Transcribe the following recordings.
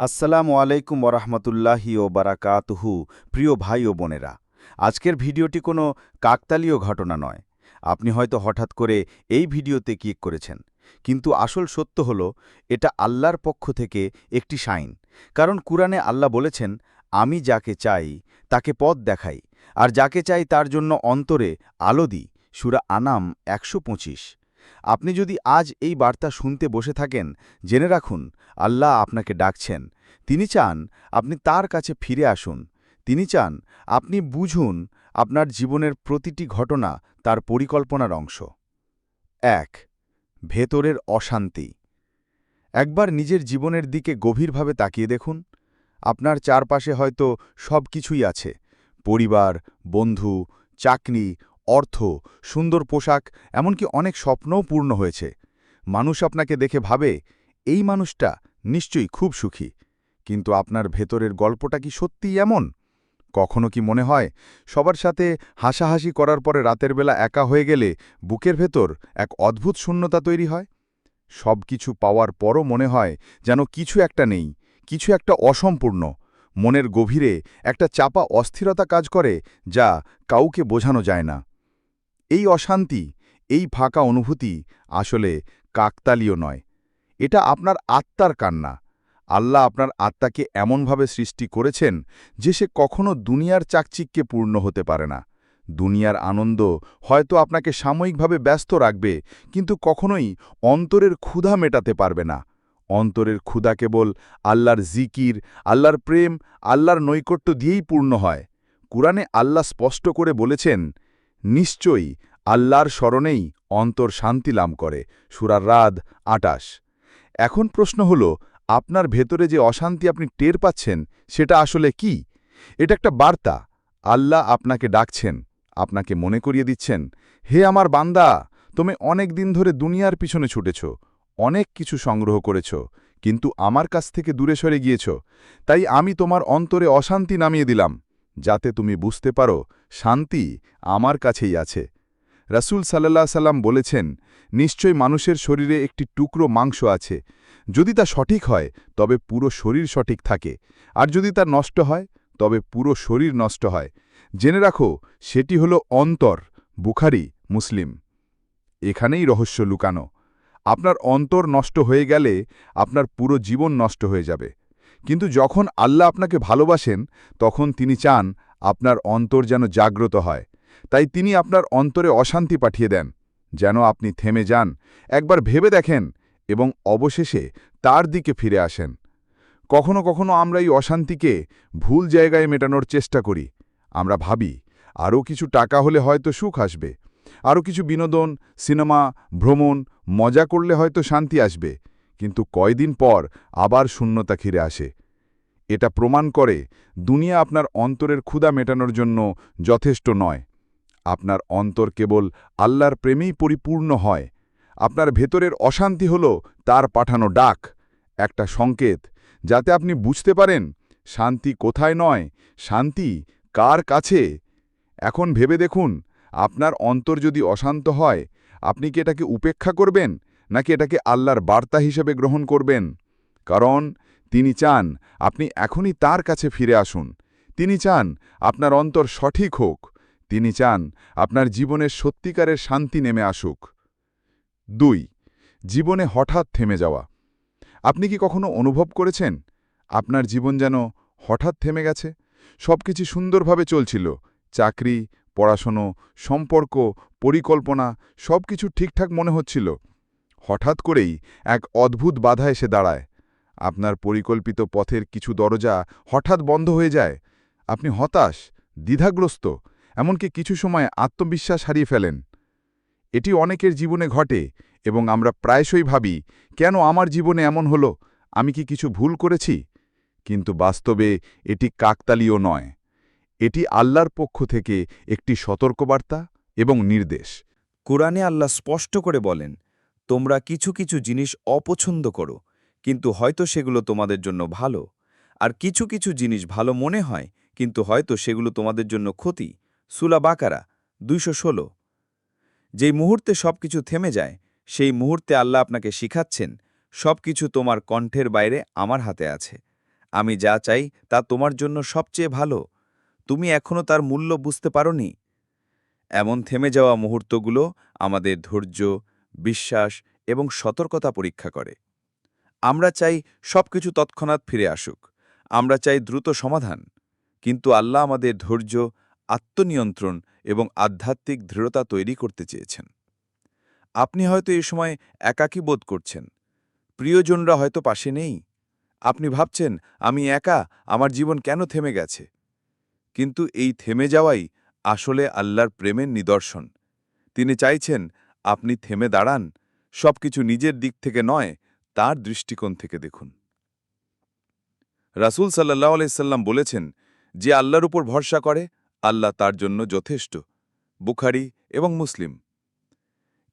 আসসালামু আলাইকুম ওরহমতুল্লাহি ও বারাকাতুহু, প্রিয় ভাই ও বোনেরা। আজকের ভিডিওটি কোনো কাকতালীয় ঘটনা নয়। আপনি হয়তো হঠাৎ করে এই ভিডিওতে ক্লিক করেছেন। কিন্তু আসল সত্য হল, এটা আল্লাহর পক্ষ থেকে একটি সাইন। কারণ কুরআনে আল্লাহ বলেছেন, আমি যাকে চাই, তাকে পথ দেখাই। আর যাকে চাই তার জন্য অন্তরে আলো দিই। সুরা আনাম একশো পঁচিশ। আপনি যদি আজ এই বার্তা শুনতে বসে থাকেন, জেনে রাখুন, আল্লাহ আপনাকে ডাকছেন। তিনি চান আপনি তার কাছে ফিরে আসুন। তিনি চান আপনি বুঝুন আপনার জীবনের প্রতিটি ঘটনা তার পরিকল্পনার অংশ। এক, ভেতরের অশান্তি। একবার নিজের জীবনের দিকে গভীরভাবে তাকিয়ে দেখুন। আপনার চারপাশে হয়তো সব কিছুই আছে। পরিবার, বন্ধু, চাকরি অর্থ, সুন্দর পোশাক, এমনকি অনেক স্বপ্নও পূর্ণ হয়েছে। মানুষ আপনাকে দেখে ভাবে, এই মানুষটা নিশ্চয়ই খুব সুখী। কিন্তু আপনার ভেতরের গল্পটা কি সত্যিই এমন? কখনো কি মনে হয়, সবার সাথে হাসাহাসি করার পরে রাতের বেলা একা হয়ে গেলে বুকের ভেতর এক অদ্ভুত শূন্যতা তৈরি হয়? সব কিছু পাওয়ার পরও মনে হয় যেন কিছু একটা নেই, কিছু একটা অসম্পূর্ণ। মনের গভীরে একটা চাপা অস্থিরতা কাজ করে যা কাউকে বোঝানো যায় না। এই অশান্তি, এই ফাঁকা অনুভূতি আসলে কাকতালীয় নয়। এটা আপনার আত্মার কান্না। আল্লাহ আপনার আত্মাকে এমনভাবে সৃষ্টি করেছেন যে সে কখনো দুনিয়ার চাকচিক্যে পূর্ণ হতে পারে না। দুনিয়ার আনন্দ হয়তো আপনাকে সাময়িকভাবে ব্যস্ত রাখবে, কিন্তু কখনোই অন্তরের ক্ষুধা মেটাতে পারবে না। অন্তরের ক্ষুধা কেবল আল্লাহর জিকির, আল্লাহর প্রেম, আল্লাহর নৈকট্য দিয়েই পূর্ণ হয়। কুরআনে আল্লাহ স্পষ্ট করে বলেছেন নিশ্চয়ই আল্লাহর স্মরণেই অন্তর শান্তি লাভ করে। সুরার রাদ আটাশ। এখন প্রশ্ন হল, আপনার ভেতরে যে অশান্তি আপনি টের পাচ্ছেন, সেটা আসলে কি? এটা একটা বার্তা। আল্লাহ আপনাকে ডাকছেন, আপনাকে মনে করিয়ে দিচ্ছেন, হে আমার বান্দা, তুমি অনেক দিন ধরে দুনিয়ার পিছনে ছুটেছ, অনেক কিছু সংগ্রহ করেছ, কিন্তু আমার কাছ থেকে দূরে সরে গিয়েছ। তাই আমি তোমার অন্তরে অশান্তি নামিয়ে দিলাম, যাতে তুমি বুঝতে পারো শান্তি আমার কাছেই আছে। রাসুল সাল্লাহ সাল্লাম বলেছেন নিশ্চয় মানুষের শরীরে একটি টুকরো মাংস আছে। যদি তা সঠিক হয়, তবে পুরো শরীর সঠিক থাকে। আর যদি তা নষ্ট হয়, তবে পুরো শরীর নষ্ট হয়। জেনে রাখো, সেটি হল অন্তর, বুখারি, মুসলিম। এখানেই রহস্য লুকানো। আপনার অন্তর নষ্ট হয়ে গেলে আপনার পুরো জীবন নষ্ট হয়ে যাবে। কিন্তু যখন আল্লাহ আপনাকে ভালোবাসেন, তখন তিনি চান আপনার অন্তর যেন জাগ্রত হয়। তাই তিনি আপনার অন্তরে অশান্তি পাঠিয়ে দেন। যেন আপনি থেমে যান, একবার ভেবে দেখেন এবং অবশেষে তার দিকে ফিরে আসেন। কখনো কখনো আমরা এই অশান্তিকে ভুল জায়গায় মেটানোর চেষ্টা করি। আমরা ভাবি, আরও কিছু টাকা হলে হয়তো সুখ আসবে। আরও কিছু বিনোদন, সিনেমা, ভ্রমণ, মজা করলে হয়তো শান্তি আসবে। কিন্তু কয়দিন পর আবার শূন্যতা ঘিরে আসে। এটা প্রমাণ করে দুনিয়া আপনার অন্তরের ক্ষুধা মেটানোর জন্য যথেষ্ট নয়। আপনার অন্তর কেবল আল্লাহর প্রেমেই পরিপূর্ণ হয়। আপনার ভেতরের অশান্তি হল তার পাঠানো ডাক। একটা সংকেত, যাতে আপনি বুঝতে পারেন, শান্তি কোথায় নয়, শান্তি কার কাছে? এখন ভেবে দেখুন, আপনার অন্তর যদি অশান্ত হয়, আপনি কি এটাকে উপেক্ষা করবেন, নাকি এটাকে আল্লাহর বার্তা হিসেবে গ্রহণ করবেন? কারণ তিনি চান আপনি এখনই তার কাছে ফিরে আসুন। তিনি চান আপনার অন্তর সঠিক হোক। তিনি চান আপনার জীবনের সত্যিকারের শান্তি নেমে আসুক। দুই, জীবনে হঠাৎ থেমে যাওয়া। আপনি কি কখনো অনুভব করেছেন? আপনার জীবন যেন হঠাৎ থেমে গেছে। সব কিছু সুন্দরভাবে চলছিল। চাকরি, পড়াশোনো, সম্পর্ক, পরিকল্পনা সব কিছু ঠিকঠাক মনে হচ্ছিল। হঠাৎ করেই এক অদ্ভুত বাধা এসে দাঁড়ায়। আপনার পরিকল্পিত পথের কিছু দরজা হঠাৎ বন্ধ হয়ে যায়। আপনি হতাশ, দ্বিধাগ্রস্ত, এমনকি কিছু সময় আত্মবিশ্বাস হারিয়ে ফেলেন। এটি অনেকের জীবনে ঘটে এবং আমরা প্রায়শই ভাবি, কেন আমার জীবনে এমন হলো? আমি কি কিছু ভুল করেছি? কিন্তু বাস্তবে এটি কাকতালীয় নয়। এটি আল্লাহর পক্ষ থেকে একটি সতর্কবার্তা এবং নির্দেশ। কোরআনে আল্লাহ স্পষ্ট করে বলেন, তোমরা কিছু কিছু জিনিস অপছন্দ করো। কিন্তু হয়তো সেগুলো তোমাদের জন্য ভালো। আর কিছু কিছু জিনিস ভালো মনে হয়, কিন্তু হয়তো সেগুলো তোমাদের জন্য ক্ষতি। সুলা বাকারা, দুইশো ষোলো। যেই মুহূর্তে সব কিছু থেমে যায়, সেই মুহূর্তে আল্লাহ আপনাকে শিখাচ্ছেন সব কিছু তোমার কণ্ঠের বাইরে আমার হাতে আছে। আমি যা চাই তা তোমার জন্য সবচেয়ে ভালো। তুমি এখনও তার মূল্য বুঝতে পারোনি। এমন থেমে যাওয়া মুহূর্তগুলো আমাদের ধৈর্য, বিশ্বাস এবং সতর্কতা পরীক্ষা করে। আমরা চাই সবকিছু তৎক্ষণাৎ ফিরে আসুক। আমরা চাই দ্রুত সমাধান। কিন্তু আল্লাহ আমাদের ধৈর্য, আত্মনিয়ন্ত্রণ এবং আধ্যাত্মিক দৃঢ়তা তৈরি করতে চেয়েছেন। আপনি হয়তো এই সময় একাকী বোধ করছেন। প্রিয়জনরা হয়তো পাশে নেই। আপনি ভাবছেন, আমি একা? আমার জীবন কেন থেমে গেছে? কিন্তু এই থেমে যাওয়াই আসলে আল্লাহর প্রেমের নিদর্শন। তিনি চাইছেন, আপনি থেমে দাঁড়ান। সবকিছু নিজের দিক থেকে নয় তার দৃষ্টিকোণ থেকে দেখুন। রাসূল সাল্লাহ আলাইসাল্লাম বলেছেন যে আল্লাহর উপর ভরসা করে, আল্লাহ তার জন্য যথেষ্ট, বুখারি এবং মুসলিম।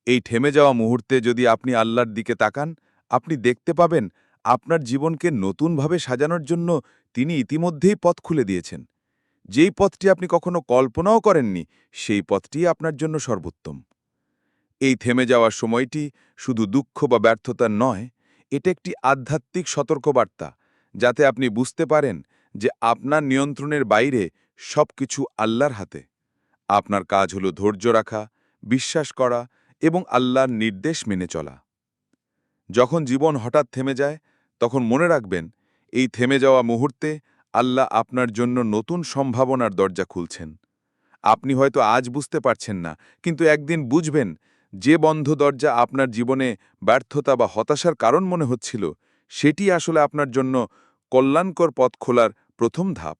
এই থেমে যাওয়া মুহূর্তে যদি আপনি আল্লাহর দিকে তাকান, আপনি দেখতে পাবেন আপনার জীবনকে নতুনভাবে সাজানোর জন্য তিনি ইতিমধ্যেই পথ খুলে দিয়েছেন। যেই পথটি আপনি কখনো কল্পনাও করেননি, সেই পথটি আপনার জন্য সর্বোত্তম। এই থেমে যাওয়ার সময়টি শুধু দুঃখ বা ব্যর্থতা নয় এটা একটি আধ্যাত্মিক সতর্কবার্তা, যাতে আপনি বুঝতে পারেন যে আপনার নিয়ন্ত্রণের বাইরে সবকিছু আল্লাহর হাতে। আপনার কাজ হল ধৈর্য রাখা, বিশ্বাস করা এবং আল্লাহর নির্দেশ মেনে চলা। যখন জীবন হঠাৎ থেমে যায়, তখন মনে রাখবেন, এই থেমে যাওয়া মুহূর্তে আল্লাহ আপনার জন্য নতুন সম্ভাবনার দরজা খুলছেন। আপনি হয়তো আজ বুঝতে পারছেন না, কিন্তু একদিন বুঝবেন যে বন্ধ দরজা আপনার জীবনে ব্যর্থতা বা হতাশার কারণ মনে হচ্ছিল, সেটি আসলে আপনার জন্য কল্যাণকর পথ খোলার প্রথম ধাপ।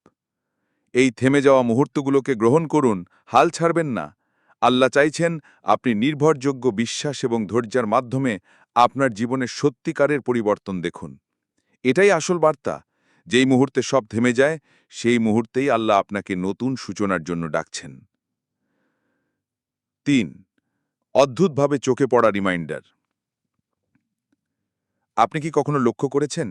এই থেমে যাওয়া মুহূর্তগুলোকে গ্রহণ করুন, হাল ছাড়বেন না। আল্লাহ চাইছেন আপনি নির্ভরযোগ্য বিশ্বাস এবং ধৈর্যের মাধ্যমে আপনার জীবনের সত্যিকারের পরিবর্তন দেখুন। এটাই আসল বার্তা। যেই মুহূর্তে সব থেমে যায়, সেই মুহূর্তেই আল্লাহ আপনাকে নতুন সূচনার জন্য ডাকছেন। তিন অদ্ভুতভাবে চোখে পড়া রিমাইন্ডার আপনি কি কখনো লক্ষ্য করেছেন?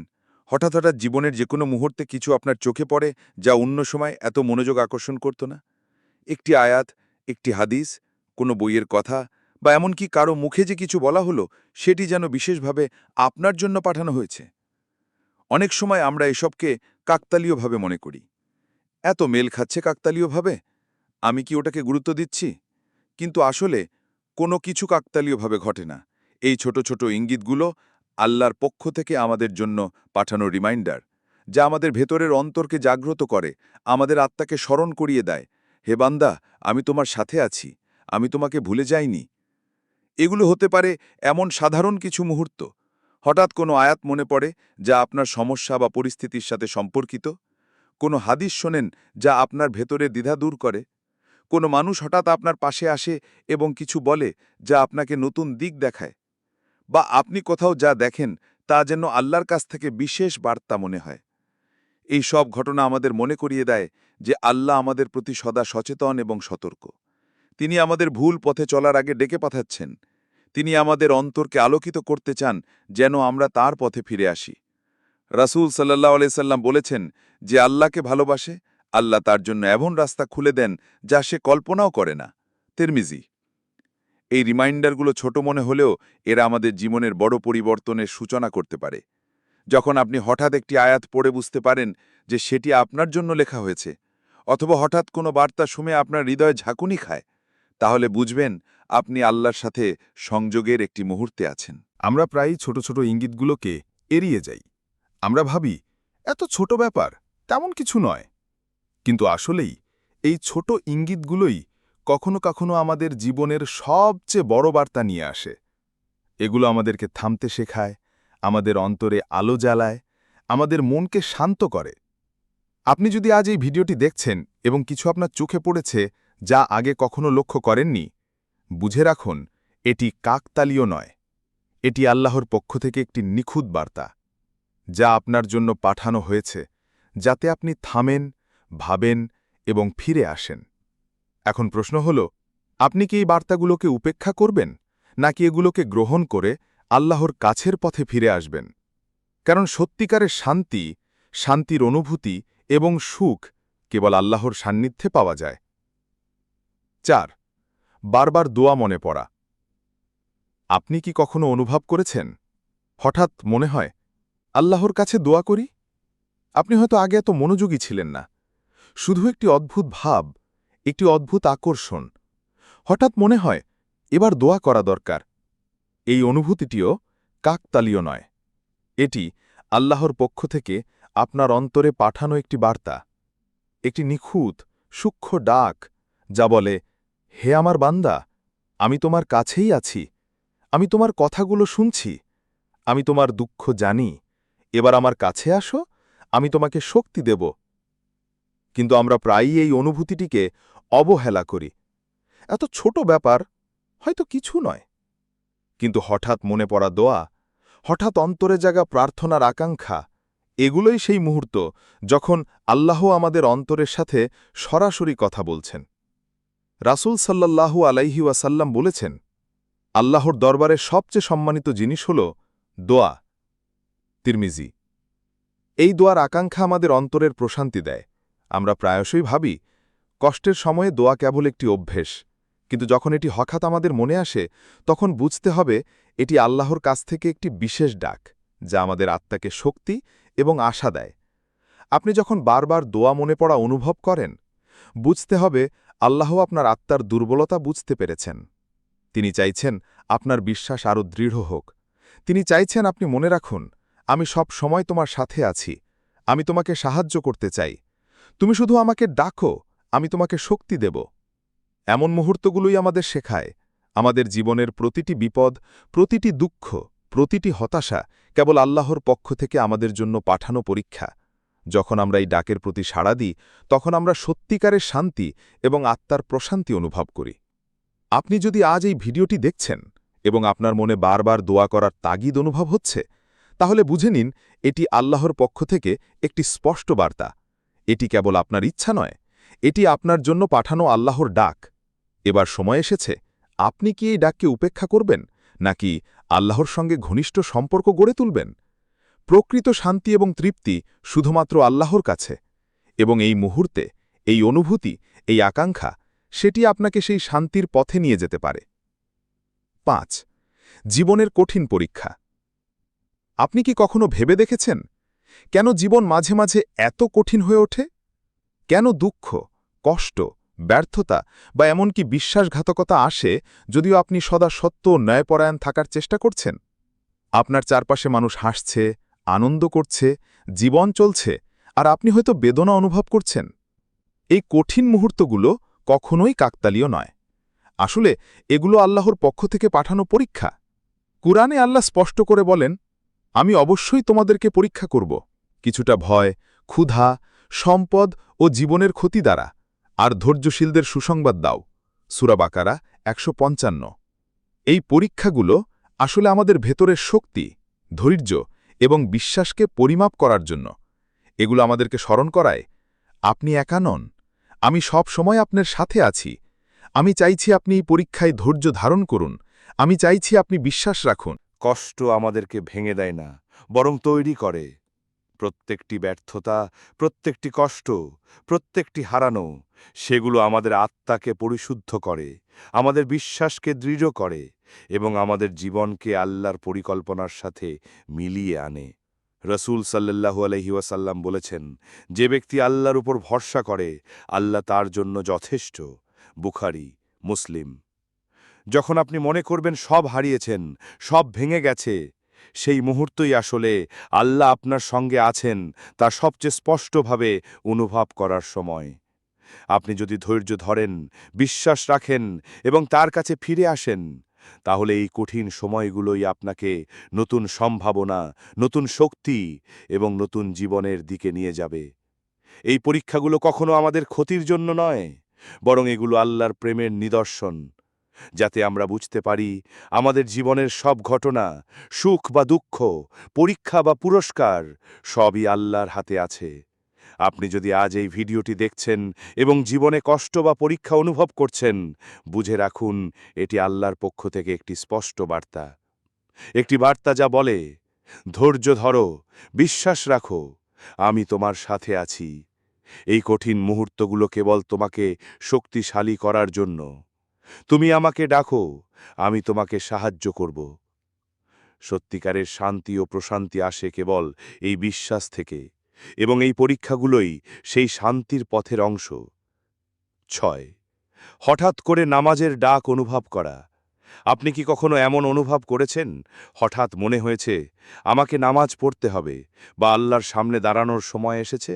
হঠাৎ হঠাৎ জীবনের যে কোনো মুহূর্তে কিছু আপনার চোখে পড়ে যা অন্য সময় এত মনোযোগ আকর্ষণ করত না? একটি আয়াত, একটি হাদিস, কোনো বইয়ের কথা, বা এমনকি কারও মুখে যে কিছু বলা হলো, সেটি যেন বিশেষভাবে আপনার জন্য পাঠানো হয়েছে? অনেক সময় আমরা এসবকে কাকতালীয়ভাবে মনে করি। এত মেল খাচ্ছে কাকতালীয়ভাবে? আমি কি ওটাকে গুরুত্ব দিচ্ছি? কিন্তু আসলে কোনো কিছু কাকতালীয়ভাবে ঘটে না। এই ছোট ছোট ইঙ্গিতগুলো আল্লাহর পক্ষ থেকে আমাদের জন্য পাঠানো রিমাইন্ডার, যা আমাদের ভেতরের অন্তরকে জাগ্রত করে, আমাদের আত্মাকে স্মরণ করিয়ে দেয়। হে বান্দা, আমি তোমার সাথে আছি, আমি তোমাকে ভুলে যাইনি। এগুলো হতে পারে এমন সাধারণ কিছু মুহূর্ত। হঠাৎ কোনো আয়াত মনে পড়ে যা আপনার সমস্যা বা পরিস্থিতির সাথে সম্পর্কিত? কোনো হাদিস শোনেন যা আপনার ভেতরে দ্বিধা দূর করে? কোনো মানুষ হঠাৎ আপনার পাশে আসে এবং কিছু বলে যা আপনাকে নতুন দিক দেখায় বা আপনি কোথাও যা দেখেন তা যেন আল্লাহর কাছ থেকে বিশেষ বার্তা মনে হয়। এই সব ঘটনা আমাদের মনে করিয়ে দেয় যে আল্লাহ আমাদের প্রতি সদা সচেতন এবং সতর্ক। তিনি আমাদের ভুল পথে চলার আগে ডেকে পাঠাচ্ছেন। তিনি আমাদের অন্তরকে আলোকিত করতে চান যেন আমরা তার পথে ফিরে আসি। রাসূল সাল্লাহ আলাইসাল্লাম বলেছেন যে আল্লাহকে ভালোবাসে আল্লাহ তার জন্য এমন রাস্তা খুলে দেন যা সে কল্পনাও করে না। তেরমিজি। এই রিমাইন্ডারগুলো ছোট মনে হলেও এরা আমাদের জীবনের বড় পরিবর্তনের সূচনা করতে পারে। যখন আপনি হঠাৎ একটি আয়াত পড়ে বুঝতে পারেন যে সেটি আপনার জন্য লেখা হয়েছে, অথবা হঠাৎ কোনো বার্তা শুনে আপনার হৃদয় ঝাঁকুনি খায়, তাহলে বুঝবেন আপনি আল্লাহর সাথে সংযোগের একটি মুহূর্তে আছেন। আমরা প্রায়ই ছোট ছোট ইঙ্গিতগুলোকে এড়িয়ে যাই। আমরা ভাবি, এত ছোট ব্যাপার, তেমন কিছু নয়। কিন্তু আসলেই এই ছোট ইঙ্গিতগুলোই কখনো কখনো আমাদের জীবনের সবচেয়ে বড় বার্তা নিয়ে আসে। এগুলো আমাদেরকে থামতে শেখায়, আমাদের অন্তরে আলো জ্বালায়, আমাদের মনকে শান্ত করে। আপনি যদি আজ এই ভিডিওটি দেখছেন এবং কিছু আপনার চোখে পড়েছে যা আগে কখনো লক্ষ্য করেননি, বুঝে রাখুন এটি কাকতালীয় নয়। এটি আল্লাহর পক্ষ থেকে একটি নিখুঁত বার্তা, যা আপনার জন্য পাঠানো হয়েছে, যাতে আপনি থামেন ভাবেন এবং ফিরে আসেন। এখন প্রশ্ন হল, আপনি কি এই বার্তাগুলোকে উপেক্ষা করবেন, নাকি এগুলোকে গ্রহণ করে আল্লাহর কাছের পথে ফিরে আসবেন? কারণ সত্যিকারের শান্তি, শান্তির অনুভূতি এবং সুখ কেবল আল্লাহর সান্নিধ্যে পাওয়া যায়। চার, বারবার দোয়া মনে পড়া। আপনি কি কখনো অনুভব করেছেন, হঠাৎ মনে হয়, আল্লাহর কাছে দোয়া করি? আপনি হয়তো আগে এত মনোযোগী ছিলেন না। শুধু একটি অদ্ভুত ভাব, একটি অদ্ভুত আকর্ষণ। হঠাৎ মনে হয়, এবার দোয়া করা দরকার। এই অনুভূতিটিও কাকতালীয় নয়। এটি আল্লাহর পক্ষ থেকে আপনার অন্তরে পাঠানো একটি বার্তা, একটি নিখুঁত, সূক্ষ্ম ডাক, যা বলে, হে আমার বান্দা, আমি তোমার কাছেই আছি, আমি তোমার কথাগুলো শুনছি, আমি তোমার দুঃখ জানি, এবার আমার কাছে আসো, আমি তোমাকে শক্তি দেব কিন্তু আমরা প্রায়ই এই অনুভূতিটিকে অবহেলা করি। এত ছোট ব্যাপার হয়তো কিছু নয়। কিন্তু হঠাৎ মনে পড়া দোয়া, হঠাৎ অন্তরে জাগা প্রার্থনার আকাঙ্ক্ষা, এগুলোই সেই মুহূর্ত যখন আল্লাহ আমাদের অন্তরের সাথে সরাসরি কথা বলছেন। রাসূল সাল্লাল্লাহু আলাইহি ওয়াসাল্লাম বলেছেন, আল্লাহর দরবারে সবচেয়ে সম্মানিত জিনিস হল দোয়া। তিরমিজি, এই দোয়ার আকাঙ্ক্ষা আমাদের অন্তরের প্রশান্তি দেয়। আমরা প্রায়শই ভাবি, কষ্টের সময়ে দোয়া কেবল একটি অভ্যেস। কিন্তু যখন এটি হঠাৎ আমাদের মনে আসে, তখন বুঝতে হবে এটি আল্লাহর কাছ থেকে একটি বিশেষ ডাক, যা আমাদের আত্মাকে শক্তি এবং আশা দেয়। আপনি যখন বারবার দোয়া মনে পড়া অনুভব করেন, বুঝতে হবে আল্লাহ আপনার আত্মার দুর্বলতা বুঝতে পেরেছেন। তিনি চাইছেন আপনার বিশ্বাস আরও দৃঢ় হোক। তিনি চাইছেন আপনি মনে রাখুন, আমি সব সময় তোমার সাথে আছি, আমি তোমাকে সাহায্য করতে চাই। তুমি শুধু আমাকে ডাকো, আমি তোমাকে শক্তি দেব। এমন মুহূর্তগুলোই আমাদের শেখায়। আমাদের জীবনের প্রতিটি বিপদ, প্রতিটি দুঃখ, প্রতিটি হতাশা কেবল আল্লাহর পক্ষ থেকে আমাদের জন্য পাঠানো পরীক্ষা। যখন আমরা এই ডাকের প্রতি সাড়া দিই, তখন আমরা সত্যিকারের শান্তি এবং আত্মার প্রশান্তি অনুভব করি। আপনি যদি আজ এই ভিডিওটি দেখছেন এবং আপনার মনে বারবার দোয়া করার তাগিদ অনুভব হচ্ছে, তাহলে বুঝে নিন, এটি আল্লাহর পক্ষ থেকে একটি স্পষ্ট বার্তা। এটি কেবল আপনার ইচ্ছা নয়, এটি আপনার জন্য পাঠানো আল্লাহর ডাক। এবার সময় এসেছে, আপনি কি এই ডাককে উপেক্ষা করবেন, নাকি আল্লাহর সঙ্গে ঘনিষ্ঠ সম্পর্ক গড়ে তুলবেন? প্রকৃত শান্তি এবং তৃপ্তি শুধুমাত্র আল্লাহর কাছে, এবং এই মুহূর্তে, এই অনুভূতি, এই আকাঙ্ক্ষা, সেটি আপনাকে সেই শান্তির পথে নিয়ে যেতে পারে। পাঁচ, জীবনের কঠিন পরীক্ষা। আপনি কি কখনো ভেবে দেখেছেন কেন জীবন মাঝে মাঝে এত কঠিন হয়ে ওঠে? কেন দুঃখ, কষ্ট, ব্যর্থতা বা এমনকি বিশ্বাসঘাতকতা আসে যদিও আপনি সদা সত্য ন্যায়পরায়ণ থাকার চেষ্টা করছেন? আপনার চারপাশে মানুষ হাসছে, আনন্দ করছে, জীবন চলছে আর আপনি হয়তো বেদনা অনুভব করছেন। এই কঠিন মুহূর্তগুলো কখনোই কাকতালীয় নয়। আসলে এগুলো আল্লাহর পক্ষ থেকে পাঠানো পরীক্ষা। কুরআনে আল্লাহ স্পষ্ট করে বলেন আমি অবশ্যই তোমাদেরকে পরীক্ষা করব। কিছুটা ভয়, ক্ষুধা, সম্পদ ও জীবনের ক্ষতি দ্বারা, আর ধৈর্যশীলদের সুসংবাদ দাও। সুরাবাকারা একশো পঞ্চান্ন। এই পরীক্ষাগুলো আসলে আমাদের ভেতরের শক্তি, ধৈর্য এবং বিশ্বাসকে পরিমাপ করার জন্য। এগুলো আমাদেরকে স্মরণ করায়, আপনি একা নন, আমি সব সময় আপনার সাথে আছি। আমি চাইছি আপনি এই পরীক্ষায় ধৈর্য ধারণ করুন, আমি চাইছি আপনি বিশ্বাস রাখুন। কষ্ট আমাদেরকে ভেঙে দেয় না, বরং তৈরি করে। প্রত্যেকটি ব্যর্থতা, প্রত্যেকটি কষ্ট, প্রত্যেকটি হারানো, সেগুলো আমাদের আত্মাকে পরিশুদ্ধ করে, আমাদের বিশ্বাসকে দৃঢ় করে এবং আমাদের জীবনকে আল্লাহর পরিকল্পনার সাথে মিলিয়ে আনে। রসুল সাল্লাহু আলহিউসাল্লাম বলেছেন, যে ব্যক্তি আল্লাহর উপর ভরসা করে, আল্লাহ তার জন্য যথেষ্ট। বুখারি, মুসলিম। যখন আপনি মনে করবেন সব হারিয়েছেন, সব ভেঙে গেছে, সেই মুহূর্তই আসলে আল্লাহ আপনার সঙ্গে আছেন তা সবচেয়ে স্পষ্টভাবে অনুভব করার সময়। আপনি যদি ধৈর্য ধরেন, বিশ্বাস রাখেন এবং তার কাছে ফিরে আসেন, তাহলে এই কঠিন সময়গুলোই আপনাকে নতুন সম্ভাবনা, নতুন শক্তি এবং নতুন জীবনের দিকে নিয়ে যাবে। এই পরীক্ষাগুলো কখনো আমাদের ক্ষতির জন্য নয়, বরং এগুলো আল্লাহর প্রেমের নিদর্শন। যাতে আমরা বুঝতে পারি আমাদের জীবনের সব ঘটনা, সুখ বা দুঃখ, পরীক্ষা বা পুরস্কার, সবই আল্লাহর হাতে আছে। আপনি যদি আজ এই ভিডিওটি দেখছেন এবং জীবনে কষ্ট বা পরীক্ষা অনুভব করছেন, বুঝে রাখুন এটি আল্লাহর পক্ষ থেকে একটি স্পষ্ট বার্তা। একটি বার্তা যা বলে, ধৈর্য ধরো, বিশ্বাস রাখো, আমি তোমার সাথে আছি। এই কঠিন মুহূর্তগুলো কেবল তোমাকে শক্তিশালী করার জন্য। তুমি আমাকে ডাকো, আমি তোমাকে সাহায্য করব। সত্যিকারের শান্তি ও প্রশান্তি আসে কেবল এই বিশ্বাস থেকে এবং এই পরীক্ষাগুলোই সেই শান্তির পথের অংশ। ছয়, হঠাৎ করে নামাজের ডাক অনুভব করা। আপনি কি কখনো এমন অনুভব করেছেন? হঠাৎ মনে হয়েছে, আমাকে নামাজ পড়তে হবে বা আল্লাহর সামনে দাঁড়ানোর সময় এসেছে?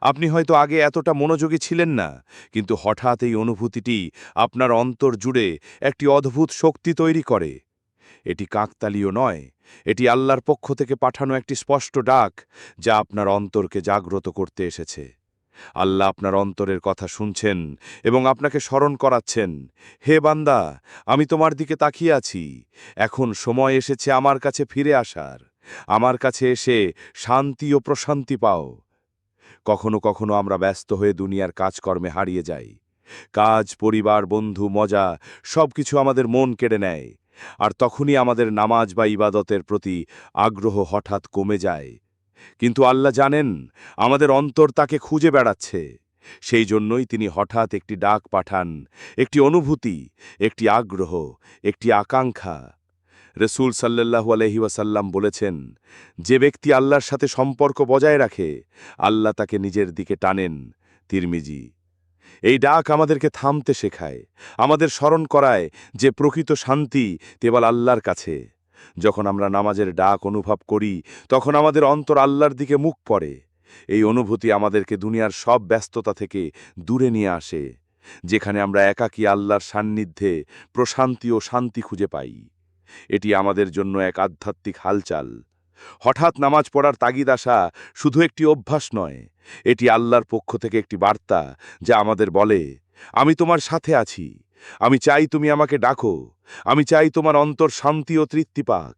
আপনি হয়তো আগে এতটা মনোযোগী ছিলেন না, কিন্তু হঠাৎ এই অনুভূতিটি আপনার অন্তর জুড়ে একটি অদ্ভুত শক্তি তৈরি করে। এটি কাকতালীয় নয়, এটি আল্লাহর পক্ষ থেকে পাঠানো একটি স্পষ্ট ডাক যা আপনার অন্তরকে জাগ্রত করতে এসেছে। আল্লাহ আপনার অন্তরের কথা শুনছেন এবং আপনাকে স্মরণ করাচ্ছেন, হে বান্দা, আমি তোমার দিকে তাকিয়ে আছি, এখন সময় এসেছে আমার কাছে ফিরে আসার, আমার কাছে এসে শান্তি ও প্রশান্তি পাও। কখনো কখনো আমরা ব্যস্ত হয়ে দুনিয়ার কাজকর্মে হারিয়ে যাই। কাজ, পরিবার, বন্ধু, মজা, সবকিছু আমাদের মন কেড়ে নেয়। আর তখনই আমাদের নামাজ বা ইবাদতের প্রতি আগ্রহ হঠাৎ কমে যায়। কিন্তু আল্লাহ জানেন, আমাদের অন্তর তাকে খুঁজে বেড়াচ্ছে। সেই জন্যই তিনি হঠাৎ একটি ডাক পাঠান, একটি অনুভূতি, একটি আগ্রহ, একটি আকাঙ্ক্ষা। রসুল সাল্লাহু আলহি ওয়াসাল্লাম বলেছেন, যে ব্যক্তি আল্লাহর সাথে সম্পর্ক বজায় রাখে, আল্লাহ তাকে নিজের দিকে টানেন। তিরমিজি, এই ডাক আমাদেরকে থামতে শেখায়, আমাদের স্মরণ করায় যে প্রকৃত শান্তি কেবল আল্লাহর কাছে। যখন আমরা নামাজের ডাক অনুভব করি, তখন আমাদের অন্তর আল্লাহর দিকে মুখ পড়ে। এই অনুভূতি আমাদেরকে দুনিয়ার সব ব্যস্ততা থেকে দূরে নিয়ে আসে, যেখানে আমরা একাকী আল্লাহর সান্নিধ্যে প্রশান্তি ও শান্তি খুঁজে পাই। এটি আমাদের জন্য এক আধ্যাত্মিক হালচাল। হঠাৎ নামাজ পড়ার তাগিদ আসা শুধু একটি অভ্যাস নয়, এটি আল্লাহর পক্ষ থেকে একটি বার্তা যা আমাদের বলে, আমি তোমার সাথে আছি, আমি চাই তুমি আমাকে ডাকো, আমি চাই তোমার অন্তর শান্তি ও তৃপ্তি পাক।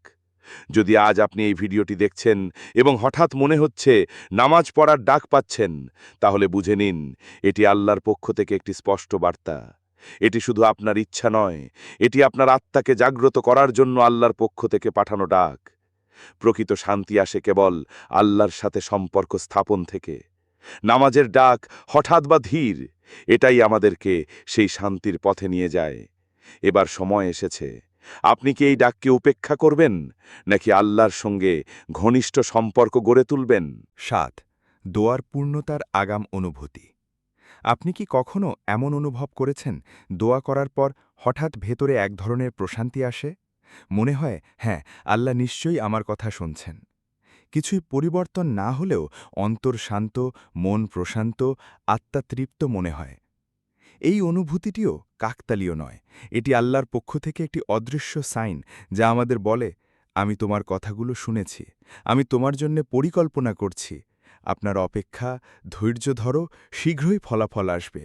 যদি আজ আপনি এই ভিডিওটি দেখছেন এবং হঠাৎ মনে হচ্ছে নামাজ পড়ার ডাক পাচ্ছেন, তাহলে বুঝে নিন, এটি আল্লাহর পক্ষ থেকে একটি স্পষ্ট বার্তা। এটি শুধু আপনার ইচ্ছা নয়, এটি আপনার আত্মাকে জাগ্রত করার জন্য আল্লাহর পক্ষ থেকে পাঠানো ডাক। প্রকৃত শান্তি আসে কেবল আল্লাহর সাথে সম্পর্ক স্থাপন থেকে। নামাজের ডাক হঠাৎ বা ধীর, এটাই আমাদেরকে সেই শান্তির পথে নিয়ে যায়। এবার সময় এসেছে। আপনি কি এই ডাককে উপেক্ষা করবেন, নাকি আল্লাহর সঙ্গে ঘনিষ্ঠ সম্পর্ক গড়ে তুলবেন? সাত, দোয়ার পূর্ণতার আগাম অনুভূতি। আপনি কি কখনো এমন অনুভব করেছেন, দোয়া করার পর হঠাৎ ভেতরে এক ধরনের প্রশান্তি আসে? মনে হয় হ্যাঁ আল্লাহ নিশ্চয়ই আমার কথা শুনছেন। কিছুই পরিবর্তন না হলেও অন্তর শান্ত, মন প্রশান্ত, আত্মা তৃপ্ত মনে হয়। এই অনুভূতিটিও কাকতালীয় নয়। এটি আল্লাহর পক্ষ থেকে একটি অদৃশ্য সাইন যা আমাদের বলে, আমি তোমার কথাগুলো শুনেছি। আমি তোমার জন্য পরিকল্পনা করছি। আপনার অপেক্ষা, ধৈর্য ধরো, শীঘ্রই ফলাফল আসবে।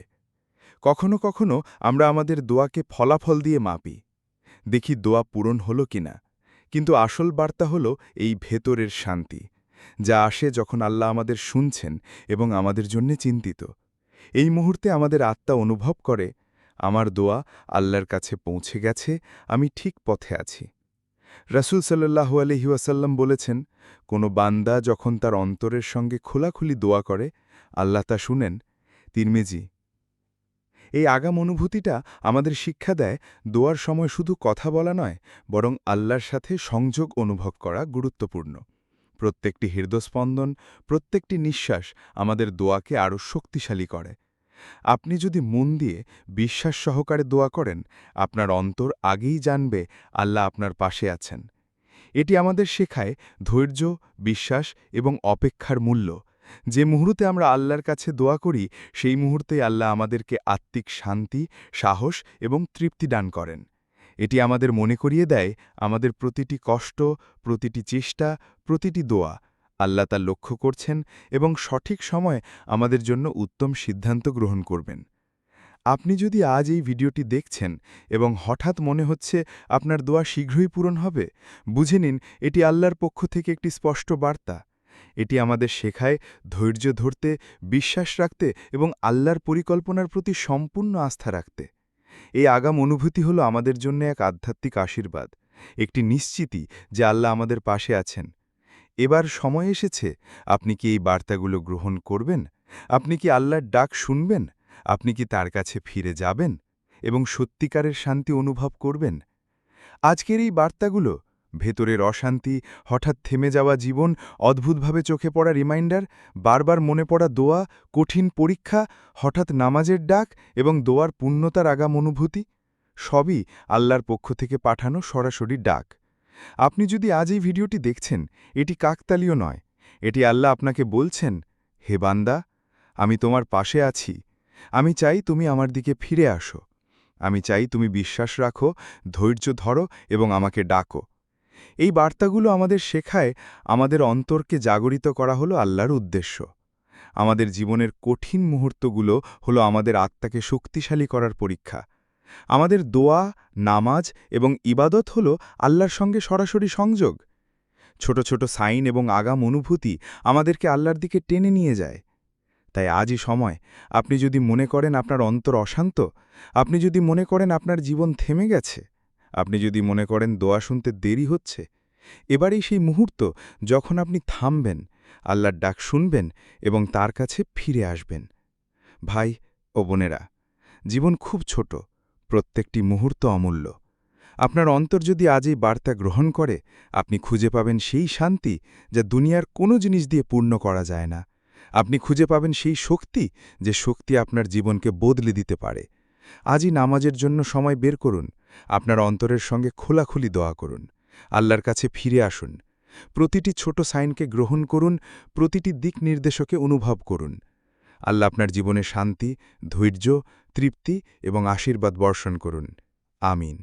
কখনো কখনো আমরা আমাদের দোয়াকে ফলাফল দিয়ে মাপি। দেখি দোয়া পূরণ হল কিনা। কিন্তু আসল বার্তা হল এই ভেতরের শান্তি, যা আসে যখন আল্লাহ আমাদের শুনছেন এবং আমাদের জন্য চিন্তিত। এই মুহূর্তে আমাদের আত্মা অনুভব করে, আমার দোয়া আল্লাহর কাছে পৌঁছে গেছে, আমি ঠিক পথে আছি। রাসুল সাল্লাহু আলহিউসাল্লাম বলেছেন, কোনো বান্দা যখন তার অন্তরের সঙ্গে খোলাখুলি দোয়া করে, আল্লাহ তা শুনেন। তিরমেজি, এই আগাম অনুভূতিটা আমাদের শিক্ষা দেয়, দোয়ার সময় শুধু কথা বলা নয়, বরং আল্লাহর সাথে সংযোগ অনুভব করা গুরুত্বপূর্ণ। প্রত্যেকটি হৃদস্পন্দন, প্রত্যেকটি নিঃশ্বাস আমাদের দোয়াকে আরও শক্তিশালী করে। আপনি যদি মন দিয়ে বিশ্বাস সহকারে দোয়া করেন, আপনার অন্তর আগেই জানবে আল্লাহ আপনার পাশে আছেন। এটি আমাদের শেখায় ধৈর্য, বিশ্বাস এবং অপেক্ষার মূল্য। যে মুহূর্তে আমরা আল্লাহর কাছে দোয়া করি, সেই মুহূর্তে আল্লাহ আমাদেরকে আত্মিক শান্তি, সাহস এবং তৃপ্তি দান করেন। এটি আমাদের মনে করিয়ে দেয় আমাদের প্রতিটি কষ্ট, প্রতিটি চেষ্টা, প্রতিটি দোয়া। আল্লাহ তা লক্ষ্য করছেন এবং সঠিক সময় আমাদের জন্য উত্তম সিদ্ধান্ত গ্রহণ করবেন। আপনি যদি আজ এই ভিডিওটি দেখছেন এবং হঠাৎ মনে হচ্ছে আপনার দোয়া শীঘ্রই পূরণ হবে, বুঝে নিন এটি আল্লাহর পক্ষ থেকে একটি স্পষ্ট বার্তা। এটি আমাদের শেখায় ধৈর্য ধরতে, বিশ্বাস রাখতে এবং আল্লাহর পরিকল্পনার প্রতি সম্পূর্ণ আস্থা রাখতে। এই আগাম অনুভূতি হল আমাদের জন্য এক আধ্যাত্মিক আশীর্বাদ, একটি নিশ্চিতি যে আল্লাহ আমাদের পাশে আছেন। এবার সময় এসেছে, আপনি কি এই বার্তাগুলো গ্রহণ করবেন? আপনি কি আল্লাহর ডাক শুনবেন? আপনি কি তার কাছে ফিরে যাবেন এবং সত্যিকারের শান্তি অনুভব করবেন? আজকের এই বার্তাগুলো ভেতরের অশান্তি, হঠাৎ থেমে যাওয়া জীবন, অদ্ভুতভাবে চোখে পড়া রিমাইন্ডার, বারবার মনে পড়া দোয়া, কঠিন পরীক্ষা, হঠাৎ নামাজের ডাক এবং দোয়ার পূর্ণতার আগাম অনুভূতি, সবই আল্লাহর পক্ষ থেকে পাঠানো সরাসরি ডাক। আপনি যদি আজ এই ভিডিওটি দেখছেন, এটি কাকতালীয় নয়। এটি আল্লাহ আপনাকে বলছেন, হে বান্দা, আমি তোমার পাশে আছি। আমি চাই তুমি আমার দিকে ফিরে আসো। আমি চাই তুমি বিশ্বাস রাখো, ধৈর্য ধরো এবং আমাকে ডাকো। এই বার্তাগুলো আমাদের শেখায়, আমাদের অন্তরকে জাগরিত করা হলো আল্লাহর উদ্দেশ্য। আমাদের জীবনের কঠিন মুহূর্তগুলো হলো আমাদের আত্মাকে শক্তিশালী করার পরীক্ষা। আমাদের দোয়া, নামাজ এবং ইবাদত হল আল্লাহর সঙ্গে সরাসরি সংযোগ। ছোট ছোট সাইন এবং আগাম অনুভূতি আমাদেরকে আল্লাহর দিকে টেনে নিয়ে যায়। তাই আজই সময়, আপনি যদি মনে করেন আপনার অন্তর অশান্ত, আপনি যদি মনে করেন আপনার জীবন থেমে গেছে, আপনি যদি মনে করেন দোয়া শুনতে দেরি হচ্ছে, এবারেই সেই মুহূর্ত যখন আপনি থামবেন, আল্লাহর ডাক শুনবেন এবং তার কাছে ফিরে আসবেন। ভাই ও বোনেরা, জীবন খুব ছোট প্রত্যেকটি মুহূর্ত অমূল্য। আপনার অন্তর যদি আজ এই বার্তা গ্রহণ করে, আপনি খুঁজে পাবেন সেই শান্তি যা দুনিয়ার কোনো জিনিস দিয়ে পূর্ণ করা যায় না। আপনি খুঁজে পাবেন সেই শক্তি যে শক্তি আপনার জীবনকে বদলে দিতে পারে। আজই নামাজের জন্য সময় বের করুন, আপনার অন্তরের সঙ্গে খোলাখুলি দোয়া করুন, আল্লাহর কাছে ফিরে আসুন, প্রতিটি ছোট সাইনকে গ্রহণ করুন, প্রতিটি দিক নির্দেশকে অনুভব করুন। আল্লাহ আপনার জীবনে শান্তি, ধৈর্য তৃপ্তি এবং আশীর্বাদ বর্ষণ করুন। আমিন।